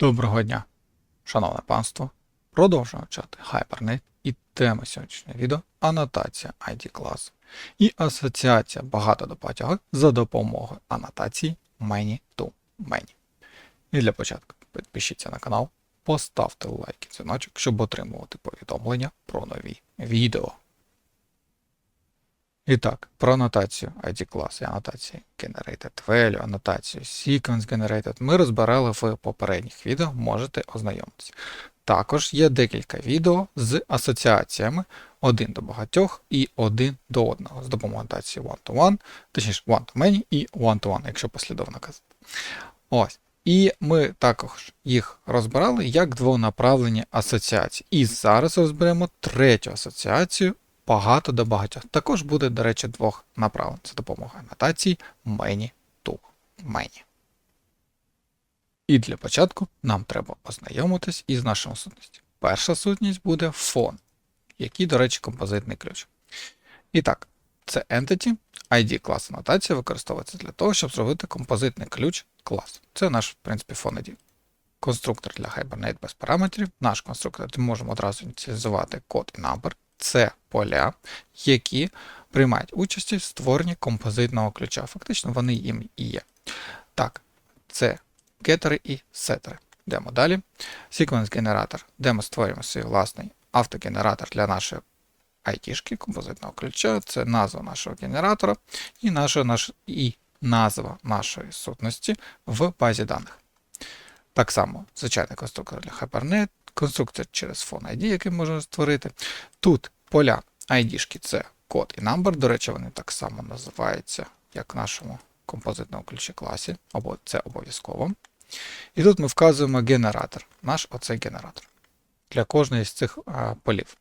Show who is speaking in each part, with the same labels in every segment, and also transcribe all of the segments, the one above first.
Speaker 1: Доброго дня, шановне панство. Продовжуємо вчати Hypernet і тема сьогоднішнього відео анотація ID класу і асоціація багато до багатьох за допомогою анотації many to many. І для початку підпишіться на канал, поставте лайк і дзвіночок, щоб отримувати повідомлення про нові відео. І так, про анотацію ID клас і анотації Generated Value, анотацію Sequence Generated ми розбирали в попередніх відео, можете ознайомитися. Також є декілька відео з асоціаціями один до багатьох і один до одного з допомогою анотації one-to-one, точніше one-to-many і one-to-one, якщо послідовно казати. Ось. І ми також їх розбирали як двонаправлені асоціації. І зараз розберемо третю асоціацію багато до багатьох. Також буде, до речі, двох направлень. Це допомога анотації many to many. І для початку нам треба ознайомитись із нашою сутністю. Перша сутність буде фон, який, до речі, композитний ключ. І так, це entity, ID клас анотація використовується для того, щоб зробити композитний ключ клас. Це наш, в принципі, фон ID. Конструктор для Hibernate без параметрів. Наш конструктор ми можемо одразу ініціалізувати код і number. Це поля, які приймають участь в створенні композитного ключа. Фактично вони їм і є. Так, це гетери і сетери. Йдемо далі. Sequence генератор, де ми створюємо свій власний автогенератор для нашої IT-шки, композитного ключа. Це назва нашого генератора і, наша, наш, і назва нашої сутності в базі даних. Так само, звичайний конструктор для Hibernate, конструктор через фон ID, який можна створити. Тут поля ID-шки це код і number. До речі, вони так само називаються, як в нашому композитному ключі класі, або це обов'язково. І тут ми вказуємо генератор, наш оцей генератор для кожної з цих а, полів.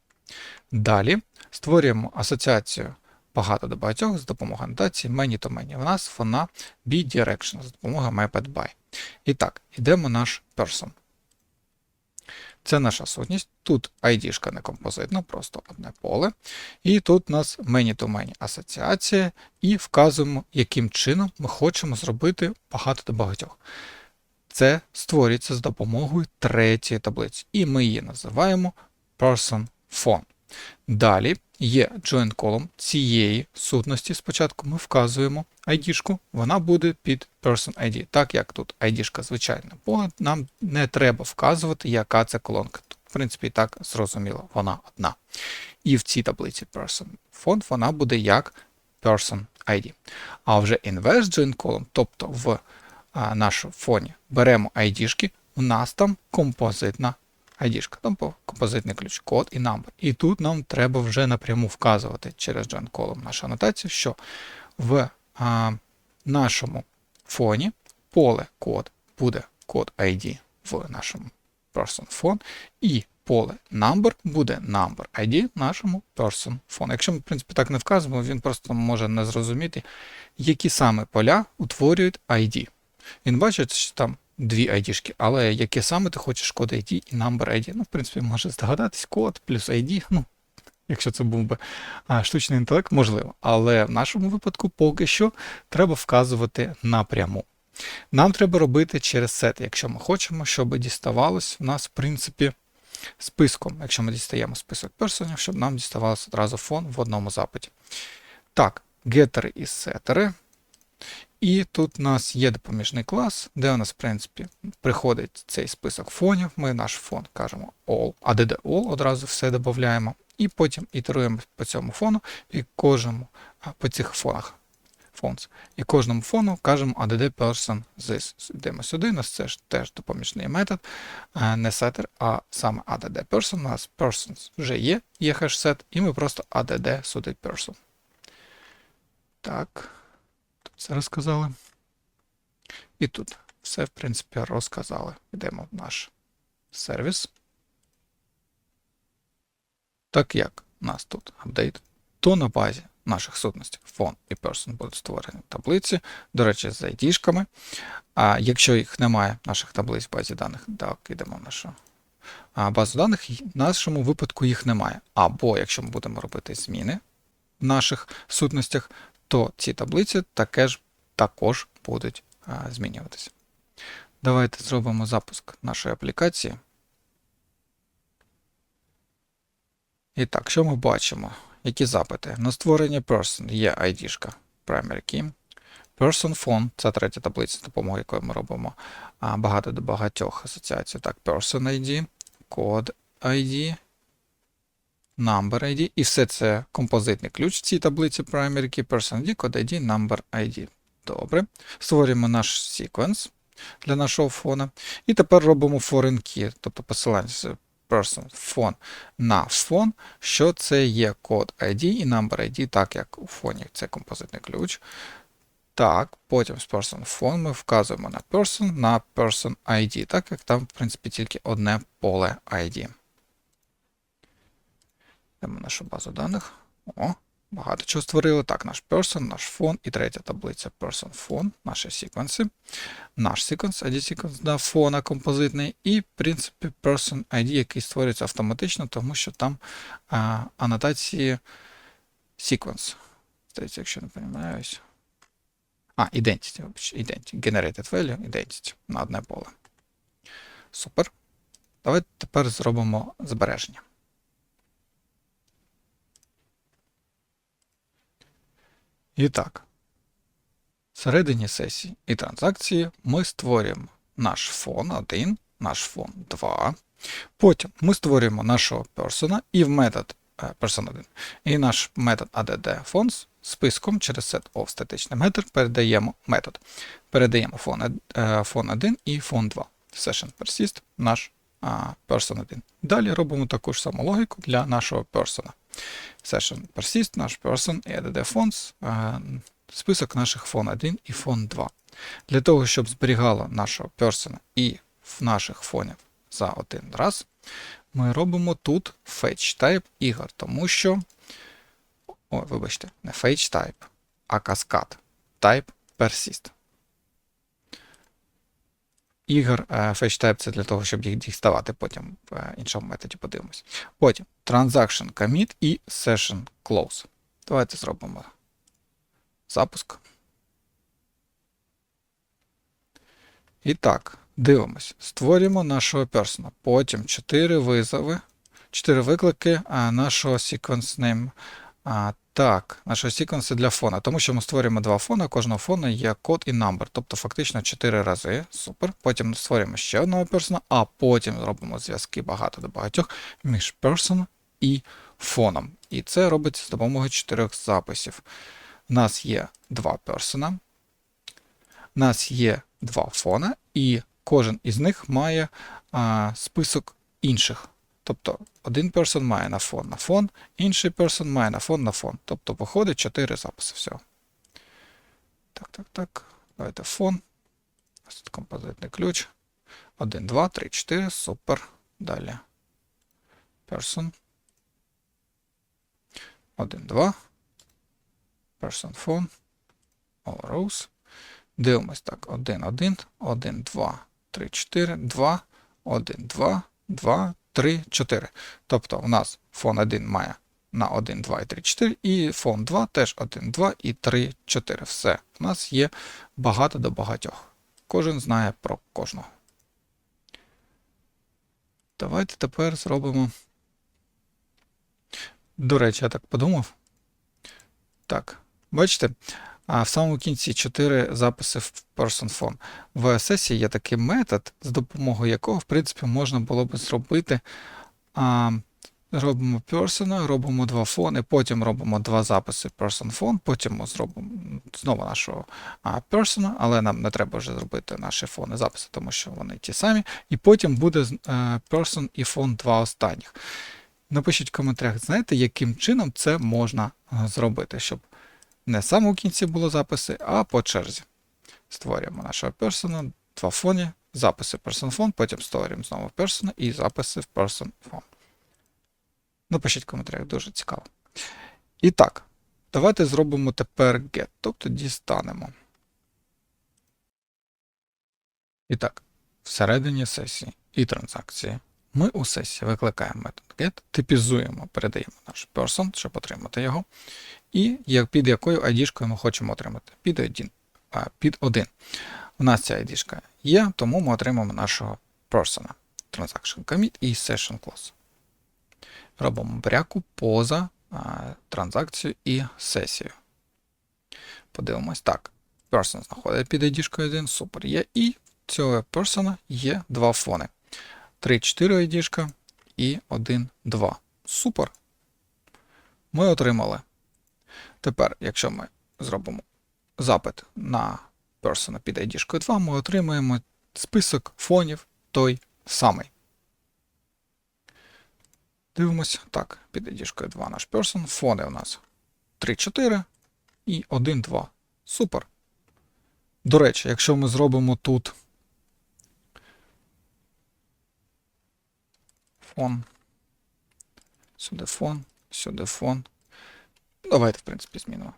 Speaker 1: Далі створюємо асоціацію багато до багатьох з допомогою анотації many to many. У нас вона bidirectional з допомогою maped І так, йдемо наш person. Це наша сутність. Тут ID-шка не композитна, просто одне поле. І тут у нас many to many асоціація, і вказуємо, яким чином ми хочемо зробити багато до багатьох. Це створюється з допомогою третьої таблиці, і ми її називаємо person phone. Далі є join column цієї сутності. Спочатку ми вказуємо ID-шку, вона буде під person ID. Так як тут ID-шка звичайна поле, нам не треба вказувати, яка це колонка. В принципі, так зрозуміло, вона одна. І в цій таблиці person font вона буде як person ID. А вже inverse join column, тобто в нашому фоні беремо ID-шки, у нас там композитна ID-шка, тобто композитний ключ, код і number. І тут нам треба вже напряму вказувати через join column нашу анотацію, що в а, нашому фоні поле код буде код ID в нашому person phone, і поле number буде number ID в нашому person phone. Якщо ми, в принципі, так не вказуємо, він просто може не зрозуміти, які саме поля утворюють ID. Він бачить, що там дві ID-шки, але яке саме ти хочеш код ID і number ID. Ну, в принципі, може здогадатись код плюс ID. Ну, якщо це був би а, штучний інтелект, можливо. Але в нашому випадку поки що треба вказувати напряму. Нам треба робити через сет, якщо ми хочемо, щоб діставалось в нас, в принципі, списком, якщо ми дістаємо список персонів, щоб нам діставалося одразу фон в одному запиті. Так, гетери і сетери. І тут у нас є допоміжний клас, де у нас, в принципі, приходить цей список фонів. Ми наш фон кажемо all, add all, одразу все додаємо. І потім ітеруємо по цьому фону і кожному по цих фонах. Fonts. І кожному фону кажемо add person this. Йдемо сюди, у нас це ж теж допоміжний метод, не setter, а саме add person. У нас persons вже є, є хеш-сет, і ми просто add сюди person. Так. Все розказали. І тут все, в принципі, розказали. Йдемо в наш сервіс. Так як у нас тут апдейт, то на базі наших сутностей phone і person будуть створені таблиці, до речі, з ID-шками. А якщо їх немає, наших таблиць в базі даних, так, йдемо в нашу базу даних, в нашому випадку їх немає. Або якщо ми будемо робити зміни в наших сутностях, то ці таблиці таке ж, також будуть а, змінюватися. Давайте зробимо запуск нашої аплікації. І так, що ми бачимо? Які запити? На створення person є ID-шка primary key. Person phone це третя таблиця, з допомогою якої ми робимо багато до багатьох асоціацій. Так, person ID, code ID, number ID. І все це композитний ключ в цій таблиці primary key, person ID, code ID, number ID. Добре. Створюємо наш sequence для нашого фона. І тепер робимо foreign key, тобто посилання з person phone на фон, що це є код ID і number ID, так як у фоні це композитний ключ. Так, потім з person phone ми вказуємо на person на person ID, так як там, в принципі, тільки одне поле ID. Йдемо нашу базу даних. О, багато чого створили. Так, наш person, наш фон і третя таблиця person phone, наші секвенси. Наш секвенс, ID секвенс для фона композитний, і, в принципі, person ID, який створюється автоматично, тому що там а, анотації sequence. Здається, якщо не помиляюсь. А, identity, identity. Generated value, identity на одне поле. Супер. Давайте тепер зробимо збереження. І так, всередині сесії і транзакції ми створюємо наш фон 1, наш фон 2. Потім ми створюємо нашого персона і в метод е, person1 і наш метод add fonts списком через set of статичний метод передаємо метод. Передаємо фон, е, фон 1 і фон 2. Session persist наш person 1. Далі робимо таку ж саму логіку для нашого persona. Session persist, наш person і add fonts, е, список наших фон 1 і фон 2. Для того, щоб зберігало нашого persona і в наших фонів за один раз, ми робимо тут fetch type ігор, тому що. О, вибачте, не fetch type, а каскад type persist. Ігор е, це для того, щоб їх діставати потім в е, іншому методі подивимось. Потім transaction commit і session close. Давайте зробимо запуск. І так, дивимось. Створюємо нашого персона. Потім 4 визови, 4 виклики нашого sequence name. Так, нашого секвенсу для фона. Тому що ми створюємо два фона, кожного фона є код і number. Тобто фактично 4 рази. Супер. Потім створюємо ще одного персона, а потім зробимо зв'язки багато до багатьох між person і фоном. І це робиться з допомогою чотирьох записів. У нас є два персона, у нас є два фона, і кожен із них має а, список інших. Тобто один персон має на фон на фон, інший персон має на фон на фон. Тобто виходить 4 записи всього. Так, так, так. Давайте фон. Ось тут композитний ключ. 1, 2, 3, 4. Супер. Далі. Person. 1, 2. Person phone. All rows. Дивимось так. 1, 1, 1, 2, 3, 4, 2, 1, 2, 2, 3, 4. Тобто у нас фон 1 має на 1, 2 і 3, 4, і фон 2 теж 1, 2 і 3, 4. Все. У нас є багато до багатьох. Кожен знає про кожного. Давайте тепер зробимо. До речі, я так подумав. Так, бачите, а в самому кінці 4 записи в PersonPhone. В сесії є такий метод, з допомогою якого, в принципі, можна було б зробити. А, Робимо person, робимо два фони, потім робимо два записи person phone, потім зробимо знову нашого person, але нам не треба вже зробити наші фони записи, тому що вони ті самі. І потім буде person і фон два останніх. Напишіть в коментарях, знаєте, яким чином це можна зробити, щоб не саме у кінці були записи, а по черзі. Створюємо нашого персона, два фоні, записи person phone, потім створюємо знову персона і записи в person phone. Напишіть в коментарях, дуже цікаво. І так, давайте зробимо тепер get, тобто дістанемо. І так, всередині сесії і транзакції ми у сесії викликаємо метод get, типізуємо, передаємо наш person, щоб отримати його. І під якою ID ми хочемо отримати? Під 1. А, під 1. У нас ця ID є, тому ми отримаємо нашого persona. Transaction commit і session clause. Робимо бряку поза а, транзакцію і сесію. Подивимось так. Person знаходить під ID 1, супер є. І цього persona є два фони. 3-4 ID і 1, 2. Супер. Ми отримали. Тепер, якщо ми зробимо запит на persona під ID 2, ми отримаємо список фонів той самий. Дивимося. Так, під ID 2 наш person. Фони у нас 3-4 і 1-2. Супер. До речі, якщо ми зробимо тут фон, сюди фон, сюди фон. Давайте, в принципі, змінимо.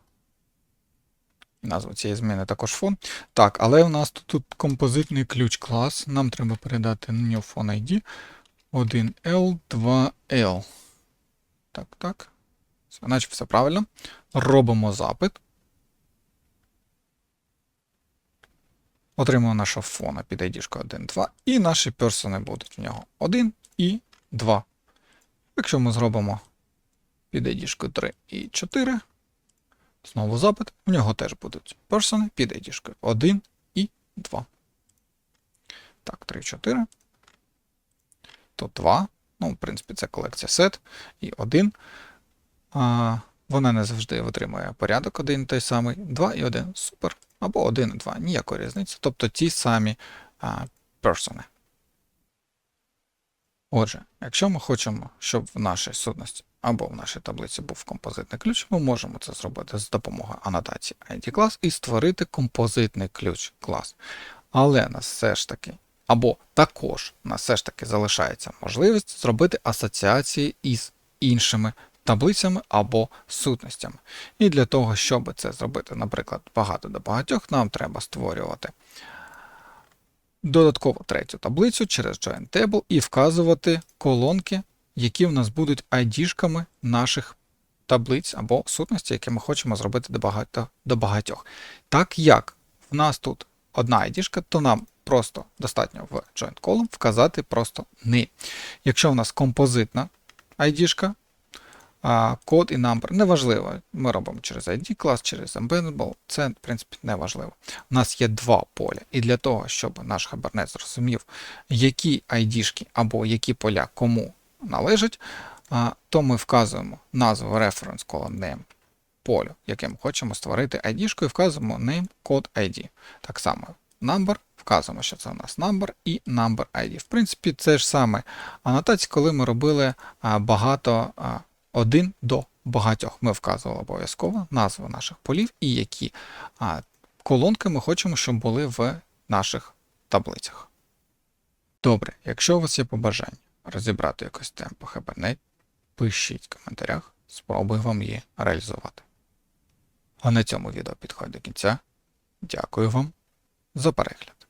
Speaker 1: Назву цієї зміни також фон. Так, але у нас тут, тут композитний ключ клас. Нам треба передати new phone ID 1L, 2L. Так, так. Наче все правильно. Робимо запит. Отримуємо нашого фона під ID 1, 2. І наші персони будуть в нього 1 і 2. Якщо ми зробимо під ID 3 і 4, знову запит, в нього теж будуть персони під ID 1 і 2. Так, 3, 4. Тут 2. Ну, в принципі, це колекція сет і 1. А, вона не завжди витримує порядок один той самий. 2 і 1. Супер. Або 1 і 2. Ніякої різниці. Тобто ті самі персони. Отже, якщо ми хочемо, щоб в нашій сутності або в нашій таблиці був композитний ключ, ми можемо це зробити з допомогою анотації ID клас і створити композитний ключ клас. Але нас все ж таки, або також нас все ж таки залишається можливість зробити асоціації із іншими таблицями або сутностями. І для того, щоб це зробити, наприклад, багато до багатьох, нам треба створювати додатково третю таблицю через Join Table і вказувати колонки, які в нас будуть ID-шками наших таблиць або сутності, які ми хочемо зробити до, багато, до багатьох. Так як в нас тут одна ID, то нам просто достатньо в Joint Column вказати просто «ни». Якщо в нас композитна ID, а, код і number неважливо. Ми робимо через ID клас, через embeddable, це, в принципі, не важливо. У нас є два поля, і для того, щоб наш хабарнет зрозумів, які ID або які поля кому належать, то ми вказуємо назву reference column name полю, яке ми хочемо створити ID, і вказуємо name code ID. Так само number, вказуємо, що це у нас number і number ID. В принципі, це ж саме анотація, коли ми робили багато. Один до багатьох. Ми вказували обов'язково назву наших полів і які колонки ми хочемо, щоб були в наших таблицях. Добре, якщо у вас є побажання розібрати якось тему по пишіть в коментарях, спробую вам її реалізувати. А на цьому відео підходить до кінця. Дякую вам за перегляд.